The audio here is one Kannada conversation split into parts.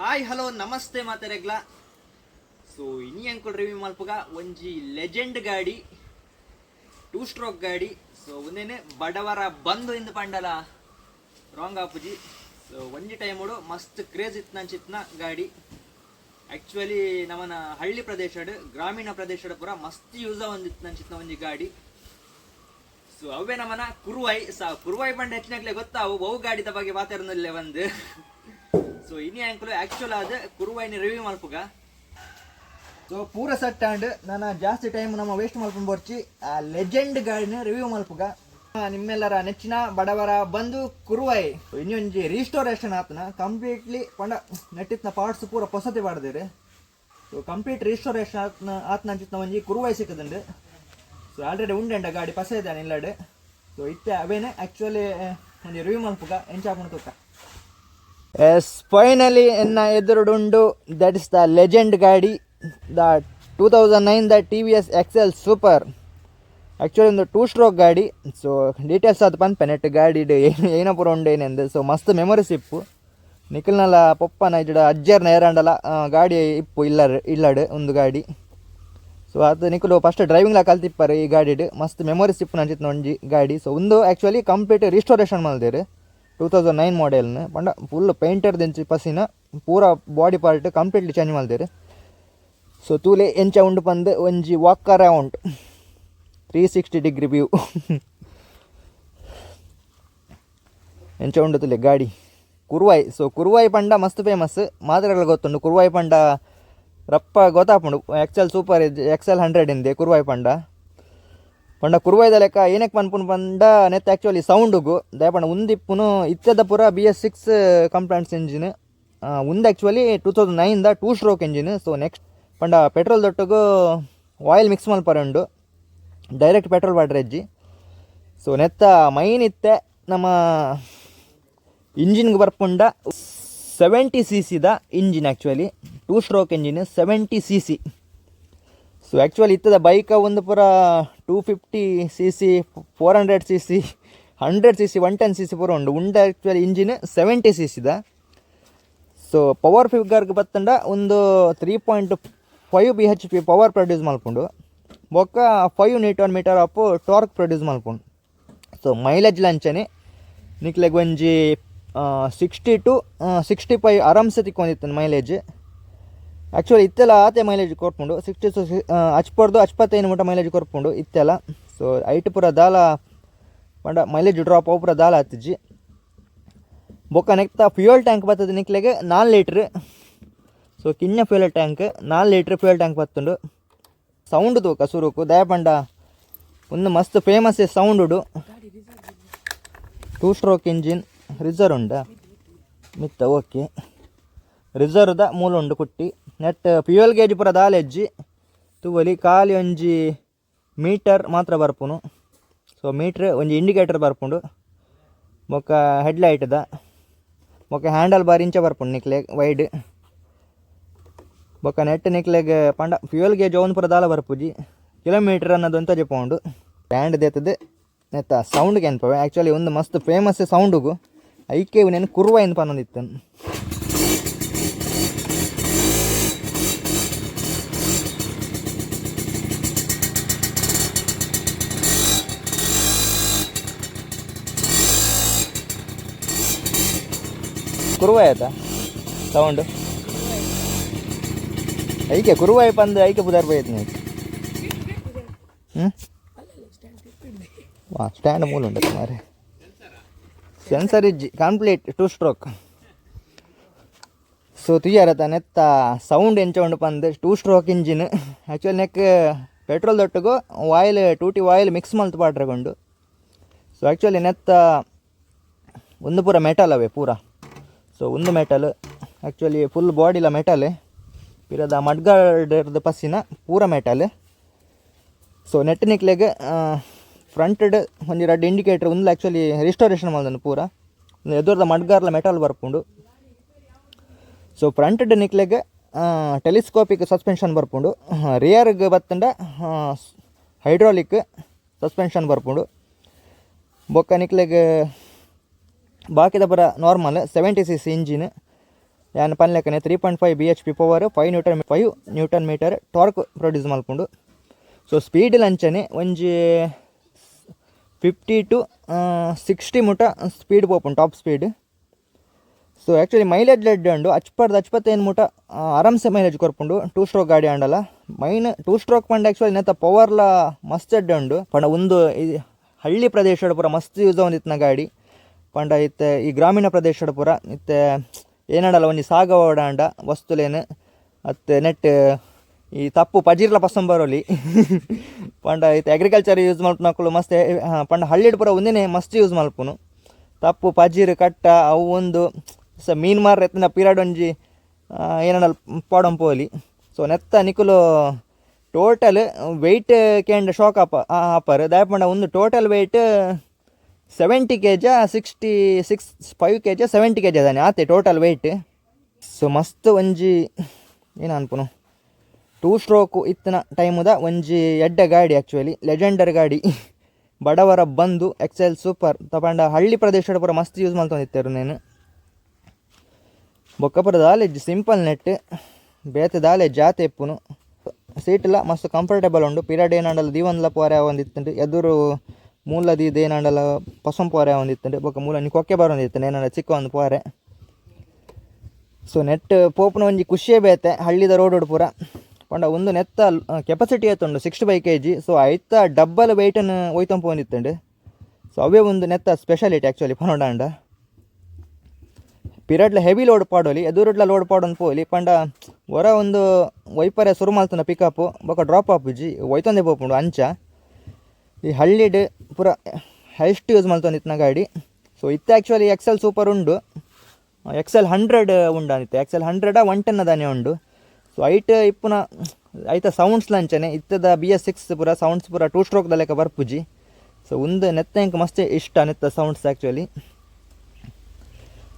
ಹಾಯ್ ಹಲೋ ನಮಸ್ತೆ ಮಾತಾರೆಗ್ಲ ಸೊ ಇನಿ ಅಂಕಲ್ ರಿವ್ಯೂ ಮಲ್ಪಗ ಒಂಜಿ ಲೆಜೆಂಡ್ ಗಾಡಿ ಟೂ ಸ್ಟ್ರೋಕ್ ಗಾಡಿ. ಸೊ ಒಂದೇನೆ ಬಡವರ ಬಂದು ಇಂದು ಪಂಡಲ. ರಾಂಗ್ ಆಪುಜಿ ಸೊ ಒಂಜಿ ಟೈಮೋಡು ಮಸ್ತ್ ಕ್ರೇಜ್ ಇತ್ನಂಚಿತ್ನ ಗಾಡಿ. ಆಕ್ಚುಲಿ ನಮ್ಮನ ಹಳ್ಳಿ ಪ್ರದೇಶಡ್ ಗ್ರಾಮೀಣ ಪ್ರದೇಶಡ್ ಪೂರ ಮಸ್ತ್ ಯೂಸ್ ಯೂಸ ಒಂದಿತ್ನಂಚಿತ್ನ ಒಂಜಿ ಗಾಡಿ. ಸೊ ಅವೇ ನಮ್ಮನ ಕುರುವೈ. ಸಾ ಕುರುವಾಯ್ ಬಂಡ ಹೆಚ್ಚಿನಾಗ್ಲೇ ಗೊತ್ತಾವು ಬಹು ಗಾಡಿದ ಬಗ್ಗೆ ಮಾತಾಡೋದಿಲ್ಲ ಒಂದು ಸೊ ಇನಿ ಆಂಕಲ್ ಆಕ್ಚುಲ್ ಆದ ಕುರುವಾಯಿನ ರಿವ್ಯೂ ಮಲ್ಪುಗ ಸೊ ಪೂರ ಸೆಟ್ ಆಂಡ್ ನಾನು ಜಾಸ್ತಿ ಟೈಮ್ ನಮ್ಮ ವೇಸ್ಟ್ ಮಾಡ್ಕೊಂಡು ಬರ್ಚಿ, ಆ ಲೆಜೆಂಡ್ ಗಾಡಿನ ರಿವ್ಯೂ ಮಲ್ಪುಗ ನಿಮ್ಮೆಲ್ಲರ ನೆಚ್ಚಿನ ಬಡವರ ಬಂದು ಕುರುವೈ ಇನ್ನೊಂಜಿ ರೀಸ್ಟೋರೇಷನ್ ಆತನ. ಕಂಪ್ಲೀಟ್ಲಿ ಪಂಡ ನೆಟ್ಟಿತ್ನ ಪಾರ್ಟ್ಸ್ ಪೂರ ಪೊಸತಿ ಮಾಡಿದಿರಿ. ಸೊ ಕಂಪ್ಲೀಟ್ ರೀಸ್ಟೋರೇಷನ್ ಆತ್ನ ಆತ್ನ ಅಂಚಿತ್ನ ಒಂಜಿ ಕುರುವೈ ಸಿಕ್ಕದಂಡು ಸೊ ಆಲ್ರೆಡಿ ಉಂಡೆಂಡ ಗಾಡಿ ಪಸ ಇದ್ದಾನೆ ಇಲ್ಲಡೆ ಸೊ ಇತ್ತೆ ಅವೇನೆ ಆಕ್ಚುಲಿ ಒಂದು ರಿವ್ಯೂ ಮಲ್ಪುಗ ಎಂಚಾಕೊಂಡು ತೂಕ. ಎಸ್ ಫೈನಲಿ ಎನ್ನ ಎದುರುಡುಂಡು ದಟ್ ಇಸ್ ದ ಲೆಜೆಂಡ್ ಗಾಡಿ the two thousand nine the T V S Excel super actually ಒಂದು ಟೂ ಸ್ಟ್ರೋಕ್ ಗಾಡಿ ಸೊ ಡೀಟೇಲ್ಸ್ ಅದು ಬಂದು ಪೆನೆಟ್ ಗಾಡಿ ಏನು ಏನೋ ಉಂಡು ಉಂಡೇನೆಂದು ಸೊ ಮಸ್ತ್ ಮೆಮೊರೀಸ್ ಇಪ್ಪು ನಿಖಿಲ್ನಲ್ಲ ಪೊಪ್ಪನ ಇಡ ಅಜ್ಜರ್ನ ಏರಂಡಲ ಆ, ಗಾಡಿ ಇಪ್ಪು ಇಲ್ಲ ಇಲ್ಲಡ್ ಒಂದು ಗಾಡಿ ಸೊ ಅದು ನಿಖಿಲು ಫಸ್ಟ್ ಡ್ರೈವಿಂಗ್ಲ ಕಲ್ತಿಪ್ಪಾರೆ ಈ ಗಾಡಿಡ್ ಮಸ್ತ್ ಮೆಮೊರೀಸ್ ಇಪ್ಪು ನಂಚಿತ್ತು ಒಂಜಿ ಗಾಡಿ ಸೊ ಒಂದು ಆ್ಯಕ್ಚುಲಿ ಕಂಪ್ಲೀಟ್ ರಿಸ್ಟೋರೇಷನ್ ಮಲ್ದೇರು. ಟೂ ತೌಸಂಡ್ ನೈನ್ ಮಾಡೆಲ್ನ ಪಂಡ ಫುಲ್ ಪೇಂಟರ್ ದಿಂಚಿ ಪಸಿನ, ಪೂರ ಬಾಡಿ ಪಾರ್ಟ್ ಕಂಪ್ಲೀಟ್ಲಿ ಚೇಂಜ್ ಮಲ್ದೆರ್ ಸೊ ತೂಲೆ ಎಂಚ ಉಂಡು ಪಂದ್, ಒಂಜಿ walk around three sixty degree view ಎಂಚ ಉಂಡು ತುಲೆ ಗಾಡಿ. ಕುರುವಾಯಿ ಸೊ ಕುರುವಾಯಿ ಪಂಡ ಮಸ್ತ್ ಫೇಮಸ್ ಮಾದರಿಗಳು ಗೊತ್ತುಂಡು, ಕುರುವಾಯಿ ಪಂಡ ರಪ್ಪ ಗೊತ್ತಾಪುಂಡು. ಎಕ್ಸೆಲ್ ಸೂಪರ್ ಎಕ್ಸೆಲ್ ಹಂಡ್ರೆಡ್ ಇಂದೆ ಕುರುವಾಯಿ ಪಂಡ. ಪಂಡ ಕುರುವೈದ ಲೆಕ್ಕ ಏನಕ್ಕೆ ಪನ್ಪುನ್ ಪಂಡ ನೆತ್ ಆ್ಯಕ್ಚುಲಿ ಸೌಂಡುಗು ದಯಪಂಡ ಉಂದಿಪ್ಪುನು ಇತ್ತೆದ ಪೂರ B S six complaints engine ಉಂದು actually two thousand ನೈನ್ದ two stroke engine so next ಪಂಡ ಪೆಟ್ರೋಲ್ ದೊಟ್ಟಗೂ ಆಯಿಲ್ ಮಿಕ್ಸ್ ಮಲ್ಪರೆ ಉಂಡು. ಡೈರೆಕ್ಟ್ ಪೆಟ್ರೋಲ್ ಬಾಡ್ರೆಜ್ಜಿ ಸೊ ನೆತ್ತ ಮೈನ್ ಇತ್ತೆ ನಮ್ಮ ಇಂಜಿನ್ಗೆ ಬರ್ಪುಂಡ seventy C ಸಿದ engine actually two stroke engine seventy C C so actually ಇತ್ತದ ಬೈಕ ಒಂದು ಪೂರ two fifty C C four hundred C C hundred C C one ten C C ಪೂರ ಉಂಡು. ಉಂಡ ಆ್ಯಕ್ಚುಲಿ ಇಂಜಿನ್ ಸೆವೆಂಟಿ ಸಿ ಸಿದ ಸೊ ಪವರ್ ಫಿಗರ್ಗೆ ಬತ್ತಂಡ ಒಂದು three point five B H P power produce ಮಾಡ್ಕೊಂಡು ಬೊಕ್ಕ ಫೈವ್ ನ್ಯೂಟನ್ ಮೀಟರ್ ಅಪ್ಪು ಟಾರ್ಕ್ ಪ್ರೊಡ್ಯೂಸ್ ಮಾಡ್ಕೊಂಡು ಸೊ ಮೈಲೇಜ್ ಲಂಚನೆ ನಿಕ್ಲೆಗ್ ಒಂಜಿ ಸಿಕ್ಸ್ಟಿ ಟು ಸಿಕ್ಸ್ಟಿ ಫೈವ್ ಆರಾಮ್ಸೆ ತಿಕ್ಕೊಂಡಿತ್ತು ಮೈಲೇಜ್ ಆ್ಯಕ್ಚುಲಿ ಇತ್ತೆಲ್ಲ ಆತೆ ಮೈಲೇಜ್ ಕೊರ್ಪುಂಡು ಸಿಕ್ಸ್ಟಿ ಸೊ ಹಚ್ಪಡ್ದು ಹಚ್ಪತ್ತೈದು ಮೂಟ ಮೈಲೇಜ್ ಕೊರ್ಪುಂಡು ಇತ್ತೆಲ್ಲ. ಸೊ ಐಟ್ ಪೂರ ದಾಲ, ಪಂಡ ಮೈಲೇಜ್ ಡ್ರಾಪ್ ಅವು ಪೂರ ದಾಲ ಹತ್ತಿಜ್ಜಿ. ಬೊಕ್ಕ ನೆಕ್ತ ಫ್ಯೂಯಲ್ ಟ್ಯಾಂಕ್ ಬತ್ತದ ನಿಕ್ಲೆಗೆ ನಾಲ್ ಲೀಟ್ರ್. ಸೊ ಕಿನ್ನ ಫ್ಯೂಯಲ್ ಟ್ಯಾಂಕ್ ನಾಲ್ ಲೀಟ್ರ್ ಫ್ಯೂಯಲ್ ಟ್ಯಾಂಕ್ ಬತ್ತುಂಡು. ಸೌಂಡ್ ತೂಕ ಸುರುಕು ದಯಪಂಡ ಒಂದು ಮಸ್ತ್ ಫೇಮಸ್ ಸೌಂಡ್ ಉಡು ಟೂ ಸ್ಟ್ರೋಕ್ ಇಂಜಿನ್ ರಿಸರ್ವ್ ಉಂಡ. ಮಿತ್ತ ಓಕೆ ರಿಸರ್ವ್ದ ಮೂಲ ಉಂಡು ಕುಟ್ಟಿ. ನೆಟ್ ಫ್ಯೂಯಲ್ ಗೇಜ್ ಪೂರ ದಾಲೆಜ್ಜಿ ತೂವಲಿ ಖಾಲಿ ಒಂಜಿ ಮೀಟರ್ ಮಾತ್ರ ಬರ್ಪುನು. ಸೊ ಮೀಟ್ರ್ ಒಂಜಿ ಇಂಡಿಕೇಟರ್ ಬರ್ಪುಂಡು. ಬೊಕ್ಕ ಹೆಡ್ಲೈಟ್ದ ಬೊಕ್ಕ ಹ್ಯಾಂಡಲ್ ಬಾರ್ ಇಂಚ ಬರ್ಪುಂಡು ನಿಕ್ಲೆಗ್ ವೈಡ್ ಬೊಕ್ಕ ನೆಟ್ ನಿಕ್ಲೆಗ್ ಪಂಡ ಫ್ಯೂಯಲ್ ಗೇಜ್ ಒನ್ ಪೂರ ದಾಲ ಬರ್ಪುಜಿ. ಕಿಲೋಮೀಟರ್ ಅನ್ನೋದು ಅಂತ ಜಪೋಂಡು ಬ್ಯಾಂಡ್ ದೇತದೆ ನೆತ್ತ ಸೌಂಡ್ಗೆ ಎನ್ಪವೆ ಆ್ಯಕ್ಚುಲಿ ಒಂದು ಮಸ್ತ್ ಫೇಮಸ್ ಸೌಂಡುಗು ಐಕೆ ನೆನ್ ಕುರುವ ಎಂದು ಪನ್ನೊಂದಿತ್ತು ಕುರುವ ಆಯ್ತಾ? ಸೌಂಡ್? ಐಕೆ ಕುರುವಾಯಿ ಪಂದ್ ಐಕೆ ಪುದಾರ್ ಬೈತ್ ನೀವು ಹ್ಞೂ ಸ್ಟ್ಯಾಂಡ್ ಮೂಲ ಉಂಟು ಮಾರೆ ಸೆನ್ಸರ್ ಇಜ್ಜಿ ಕಂಪ್ಲೀಟ್ ಟೂ ಸ್ಟ್ರೋಕ್ ಸೊ ತುಯ್ಯಾರತ ನೆತ್ತ ಸೌಂಡ್ ಎಂಚ ಉಂಡು ಪಂದ್ ಟೂ ಸ್ಟ್ರೋಕ್ ಇಂಜಿನ್ ಆ್ಯಕ್ಚುಲಿ ನೆಕ್ petrol ದೊಟ್ಟಗು oil two T oil mix ಮಲ್ತ್ ಪಾಡ್ರಗೊಂಡು ಸೊ ಆ್ಯಕ್ಚುಲಿ ನೆತ್ತ, ಒಂದು ಪೂರ ಮೆಟಲ್ ಅವೇ ಪೂರ. ಸೊ ಒಂದು ಮೆಟಲ್ ಆ್ಯಕ್ಚುಲಿ ಫುಲ್ ಬಾಡಿಲ ಮೆಟಲ್ ಪಿರದ ಮಡ್ಗಾರ್ಡ್ ಪಸ್ಸಿನ ಪೂರ ಮೆಟಲ್ ಸೊ ನೆಟ್ ನಿಕ್ಲೆಗೆ ಫ್ರಂಟಡ್ ಒಂದು ಎರಡು ಇಂಡಿಕೇಟರ್ ಒಂದು ಆ್ಯಕ್ಚುಲಿ ರಿಸ್ಟೋರೇಷನ್ ಮಾಡ್ದನು ಪೂರ. ಎದುರ್ದ ಮಡ್ಗಾರ್ಲ ಮೆಟಲ್ ಬರ್ಕೊಂಡು ಸೊ ಫ್ರಂಟಡ್ ನಿಕ್ಲೆಗೆ ಟೆಲಿಸ್ಕೋಪಿಕ್ ಸಸ್ಪೆನ್ಷನ್ ಬರ್ಕೊಂಡು ರಿಯರ್ಗೆ ಬತ್ತಂಡ ಹೈಡ್ರಾಲಿಕ್ ಸಸ್ಪೆನ್ಷನ್ ಬರ್ಕೊಂಡು ಬೊಕ್ಕ ನಿಕ್ಲೆಗ್ ಬಾಕಿದ ಪೂರ normal seventy C C engine ಯಾನ್ ಪನ್ಲೆಕ್ಕನೆ three point five B H P power five newton five newton metre torque produce ಮಲ್ಪುಂಡು ಸೊ ಸ್ಪೀಡ್ ಲಂಚನೆ ಒಂಜಿ ಫಿಫ್ಟಿ ಟು ಸಿಕ್ಸ್ಟಿ ಮುಟ ಸ್ಪೀಡ್ ಪೋಪುಂಡು top speed so actually mileage LED ಉಂಡು ಅಚ್ಪಡ್ದು ಹಚ್ಪತ್ತೇನು ಮುಟ ಆರಾಮ್ಸೆ ಮೈಲೇಜ್ ಕೊರ್ಪುಂಡು ಟೂ ಸ್ಟ್ರೋಕ್ ಗಾಡಿ ಆಂಡಲ್ಲ ಮೈನ್ ಟೂ ಸ್ಟ್ರೋಕ್ ಪಂಡ ಆ್ಯಕ್ಚುಲಿ ನೆತ್ತ ಪವರ್ಲ ಮಸ್ತ್ ಎಡ್ಡೆ ಪಂಡ ಒಂದು ಹಳ್ಳಿ ಪ್ರದೇಶಡ್ ಪೂರ ಮಸ್ತ್ ಯೂಸ್ ಒಂದಿತ್ತಿನ ಗಾಡಿ. ಪಂಡ ಇತ್ತೆ, ಈ ಗ್ರಾಮೀಣ ಪ್ರದೇಶದ ಪೂರ, ಇತ್ತೆ, ಏನಾಡಲ್ಲ, ಒಂಜಿ ಸಾಗ ಓಡಾಂಡ ವಸ್ತುಲೇನು ಮತ್ತು ನೆಟ್ ಈ ತಪ್ಪು ಪಜೀರ್ಲ ಬರೋಲಿ ಪಂಡ ಇತ್ತೆ ಅಗ್ರಿಕಲ್ಚರ್ ಯೂಸ್ ಮಲ್ಪನಕ್ಕಳು ಮಸ್ತ್ ಪಂಡ ಹಳ್ಳಿಡ್ ಪೂರ ಒಂದಿನೇ ಮಸ್ತ್ ಯೂಸ್ ಮಲ್ಪುನು. ತಪ್ಪು ಪಜೀರ್ ಕಟ್ಟ, ಅವು ಒಂದು, ಸ ಮೀನು ಮಾರ್ ಎತ್ತಿನ ಪೀರಿಯಡ್ ಒಂಜಿ ಏನಾಡಲ್ಲ, ಪಾಡಂ ಪೋಲಿ. ಸೊ, ನೆತ್ತ ನಿಕುಲು ಟೋಟಲ್ ವೆಯ್ಟ್ ಕೇಂದ್ರ ಶಾಕ್ ಆಪ ಆಪರ್ ದಾಯಪಂಡ ಒಂದು total weight seventy K G sixty six five K G seventy K G ಅದಾನೆ ಆತೆ ಟೋಟಲ್ ವೆಯ್ಟ್ ಸೊ ಮಸ್ತ್ ಒಂಜಿ, ಏನು ಅನ್ಪುನು? ಟೂ ಸ್ಟ್ರೋಕು ಇತ್ತಿನ ಟೈಮುದ ಒಂಜಿ ಎಡ್ಡೆ ಗಾಡಿ ಆ್ಯಕ್ಚುಲಿ ಲೆಜೆಂಡರ್ ಗಾಡಿ. ಬಡವರ ಬಂದು ಎಕ್ಸೆಲ್ ಸೂಪರ್ ತಪಂಡ ಹಳ್ಳಿ ಪ್ರದೇಶದ ಪೂರ ಮಸ್ತ್ ಯೂಸ್ ಮಾಡ್ಕೊಂಡಿತ್ತೇರು ನೇನು. ಬೊಕ್ಕಪುರ ದಾಲೆಜ್ ಸಿಂಪಲ್ ನೆಟ್ ಬೇತೆ ದಾಲೆ ಜಾತೆ ಎಪ್ಪುನು ಸೀಟ್ಲ ಮಸ್ತ್ ಕಂಫರ್ಟೇಬಲ್ ಉಂಡು ಪಿರಾಡ್ ಏನಾಡಲ್ಲ ದೀವನ್ಲ ಪೋರೆ ಇತ್ತು ಎದುರು ಮೂಲದಿ ಏನಂಡಲ್ಲ ಪಸಂ ಪೋರೆ ಒಂದಿತ್ತಂಡೆ ಬೊಕ್ಕ ಮೂಲ ನೀ ಕೊಕ್ಕೆ ಬರೋಂದಿತ್ತು ಏನಂಡ ಚಿಕ್ಕ ಒಂದು ಪೋರೆ ಸೊ ನೆಟ್ ಪೋಪನ ಒಂಜಿ ಖುಷಿಯೇ ಬೇತೆ. ಹಳ್ಳಿದ ರೋಡ್ ಪೂರ. ಪಂಡ ಒಂದು ನೆತ್ತ capacity ಆಯ್ತುಂಡು sixty five K G so ಐತ ಡಬ್ಬಲ್ ವೆಯ್ಟನ್ನು ಒಯ್ತಂಪ ಬಂದಿತ್ತುಂಡು ಸೊ ಅವೇ ಒಂದು ನೆತ್ತ ಸ್ಪೆಷಾಲಿಟಿ ಆ್ಯಕ್ಚುಲಿ ಪನೋಡಾಂಡ ಪಿರಡ್ಲ ಹೆವಿ ಲೋಡ್ ಪಾಡೋಲಿ, ಎದುರುಡ್ಲ ಲೋಡ್ ಪಾಡೋನ್ ಪೋಲಿ, ಪಂಡ ಹೊರ ಒಂದು ವೈಪರೆ ಸುರು ಮಾಲ್ತನ ಪಿಕಪ್ ಬೊಕ ಡ್ರಾಪ್ ಆಪುಜಿ ಒಯ್ತೊಂದೆ ಪೋಪುಂಡು ಅಂಚ. ಈ ಹಳ್ಳಿಡ್ ಪೂರ ಹೈಸ್ಟ್ ಯೂಸ್ ಮಲ್ತೊಂದಿತ್ತಿನ ಗಾಡಿ. ಸೊ ಇತ್ತೆ ಆ್ಯಕ್ಚುಲಿ ಎಕ್ಸೆಲ್ ಸೂಪರ್ ಉಂಡು. ಎಕ್ಸೆಲ್ ಹಂಡ್ರೆಡ್ ಉಂಡು ಅನಿತ್ತೆ ಎಕ್ಸೆಲ್ ಹಂಡ್ರೆಡ ಒನ್ ಟೆನ್ ಅದಾನೆ ಉಂಡು. ಸೊ ಐಟ್ ಇಪ್ಪುನ, ಐತ ಸೌಂಡ್ಸ್ ಲಂಚನೆ. ಇತ್ತದ ಬಿ ಎಸ್ ಸಿಕ್ಸ್ ಪೂರ ಸೌಂಡ್ಸ್ ಪೂರ ಟೂ ಸ್ಟ್ರೋಕ್ ಲೆಕ್ಕ ಬರ್ಪುಜಿ. ಸೊ ಒಂದು ನೆತ್ತ ಇಂಕ ಮಸ್ತ್ ಇಷ್ಟ ಅನಿತ್ತ ಸೌಂಡ್ಸ್ ಆ್ಯಕ್ಚುಲಿ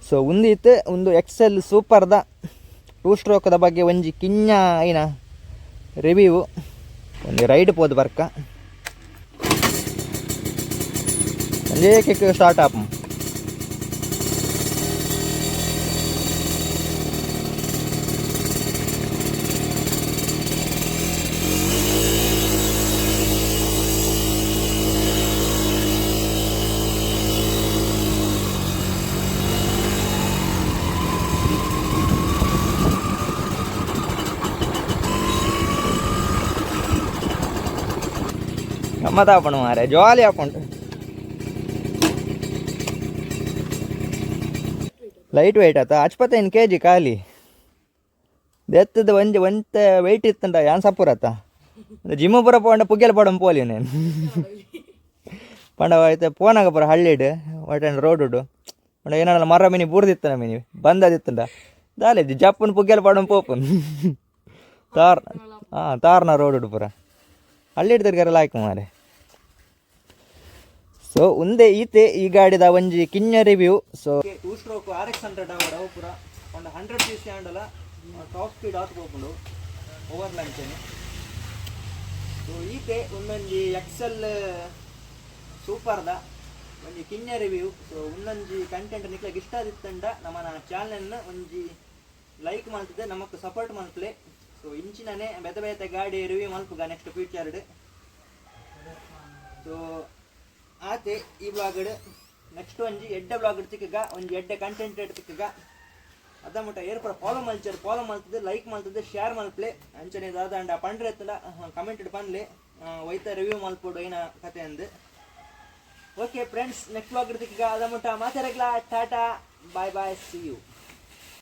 ಸೊ ಒಂದು ಇತ್ತೆ ಒಂದು ಎಕ್ಸೆಲ್ ಸೂಪರ್ದ ಟೂ ಸ್ಟ್ರೋಕ್ದ ಬಗ್ಗೆ ಒಂಜಿ ಕಿನ್ಯ ಐನ ರಿವ್ಯೂ ಒಂದು ರೈಡ್ ಪೋದು ಬರ್ಕ. એટલે એક એક સ્ટાર્ટ આપું ગમતા પણ મારે જોવા લે પણ ಲೈಟ್ ವೆಯ್ಟ್ ಆತ ಹಚ್ಪತ್ತೈನು ಕೆ ಜಿ ಖಾಲಿ ದೆತ್ತದ ಒಂಜಿ ಒಂತ ವೆಯ್ಟ್ ಇತ್ತಂಡ ಯಾನ್ ಸಪುರತ್ತ ಜಿಮ್ ಪುರ ಪೋಂಡ, ಪುಗ್ಗೆಲ್ ಪಡಂ ಪೋಲಿ ನೇನು. ಪಂಡ ಆಯ್ತು? ಪೋನಾಗ ಪುರ ಹಳ್ಳಿಡ್ ರೋಡ್ ಉಡು ಪಂಡ ಏನಾಡಲ್ಲ ಮರ ಮಿನಿ ಬೂರ್ದಿತ್ತನ ಮಿನಿ ಬಂದದಿತ್ತಂಡ ದಾಲೆ ಜಪ್ಪನ್, ಪುಗ್ಗೆಲ ಪಡಂ ಪೋಪುನ್ ತಾರ್ ಹಾಂ ತಾರ್ನ ರೋಡು ಪುರ. ಹಳ್ಳಿಡ್ ತಿರ್ಗಾರೆಲ್ಲ ಆಯ್ಕು ಮಾರೆ. ಸೊ ಒಂದೇ ಈತೆ ಈ ಗಾಡಿದ ಒಂಜಿ ಕಿಂಜ review so two stroke R X hundred ಆವಡ ಪೂರ. ಒಂದು ಹಂಡ್ರೆಡ್ ಸಿ ಸಿ ಆಂಡಲ ಟಾಪ್ ಸ್ಪೀಡ್ ಆತ್ ಹೋಗ್ಬಿಡು ಓವರ್ ಲಂಚನೆ ಸೊ ಈತೆ ಒಂದೊಂದು ಎಕ್ಸೆಲ್ ಸೂಪರ್ದ ಒಂಜಿ ಕಿಂಜ ರಿವ್ಯೂ ಸೊ ಒಂದೊಂದು ಕಂಟೆಂಟ್ ನಿಕ್ಲಾಗ ಇಷ್ಟ ಆದಿತ್ತಂಡ ನಮ್ಮನ ಚಾನಲ್ನ ಒಂಜಿ ಲೈಕ್ ಮಾಡ್ತಿದ್ದೆ ನಮಗೆ ಸಪೋರ್ಟ್ ಮಾಡ್ತಲೆ ಸೊ ಇಂಚಿನೇ ಬೆತ ಬೇತೆ ಗಾಡಿ ರಿವ್ಯೂ ಮಲ್ಪುಗ ನೆಕ್ಸ್ಟ್ ಫ್ಯೂಚರ್ಡ್ ಸೊ ಆತೆ ಈ ಬ್ಲಾಗ್ ನೆಕ್ಸ್ಟ್ ಒಂಜಿ ಎಡ್ಡೆ ಬ್ಲಾಗ್ ತಿಕ್ಕಗ, ಒಂಜಿ ಎಡ್ಡೆ ಕಂಟೆಂಟ್ ತಿಕ್ಕಗ. ಅದ ಮುಟ್ಟ ಏರ್ಪಡ ಫಾಲೋ ಮಲ್ಚರ್ ಫಾಲೋ ಮಲ್ತದೆ ಲೈಕ್ ಮಲ್ತದೆ ಶೇರ್ ಮಲ್ಪ್ಲೆ. ಅಂಚನೆ ದಾದಂಡ ಪಂಡ್ರೆ ಎತ್ತಲ ಕಮೆಂಟ್ ಪನ್ಲೆ ಒಯ್ತ ರಿವ್ಯೂ ಮಲ್ಪೋಡು ಏನ ಕತೆ ಅಂದು. ಓಕೆ ಫ್ರೆಂಡ್ಸ್ ನೆಕ್ಸ್ಟ್ ಬ್ಲಾಗ್ ತಿಕ್ಕಗ, ಅದ ಮುಟ್ಟ ಮಾತಾಡಕ್ಲ. Tata bye bye see you